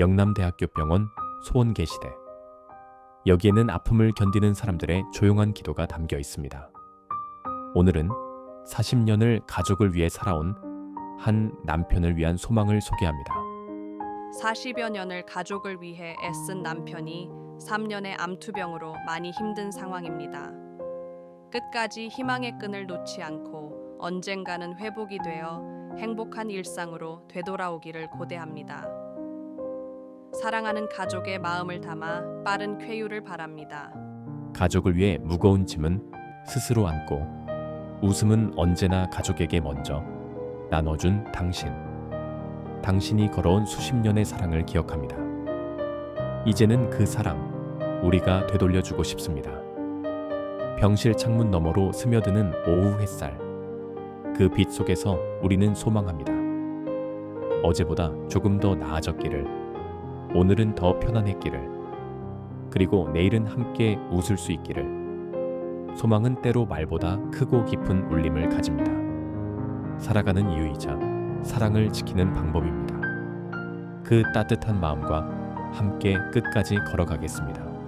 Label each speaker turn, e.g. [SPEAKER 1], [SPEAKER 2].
[SPEAKER 1] 영남대학교 병원 소원계시대. 여기에는 아픔을 견디는 사람들의 조용한 기도가 담겨 있습니다. 오늘은 40년을 가족을 위해 살아온 한 남편을 위한 소망을 소개합니다.
[SPEAKER 2] 40여 년을 가족을 위해 애쓴 남편이 3년의 암투병으로 많이 힘든 상황입니다. 끝까지 희망의 끈을 놓지 않고 언젠가는 회복이 되어 행복한 일상으로 되돌아오기를 고대합니다. 사랑하는 가족의 마음을 담아 빠른 쾌유를 바랍니다.
[SPEAKER 1] 가족을 위해 무거운 짐은 스스로 안고 웃음은 언제나 가족에게 먼저 나눠준 당신. 당신이 걸어온 수십 년의 사랑을 기억합니다. 이제는 그 사랑 우리가 되돌려주고 싶습니다. 병실 창문 너머로 스며드는 오후 햇살. 그 빛 속에서 우리는 소망합니다. 어제보다 조금 더 나아졌기를. 오늘은 더 편안했기를. 그리고 내일은 함께 웃을 수 있기를. 소망은 때로 말보다 크고 깊은 울림을 가집니다. 살아가는 이유이자 사랑을 지키는 방법입니다. 그 따뜻한 마음과 함께 끝까지 걸어가겠습니다.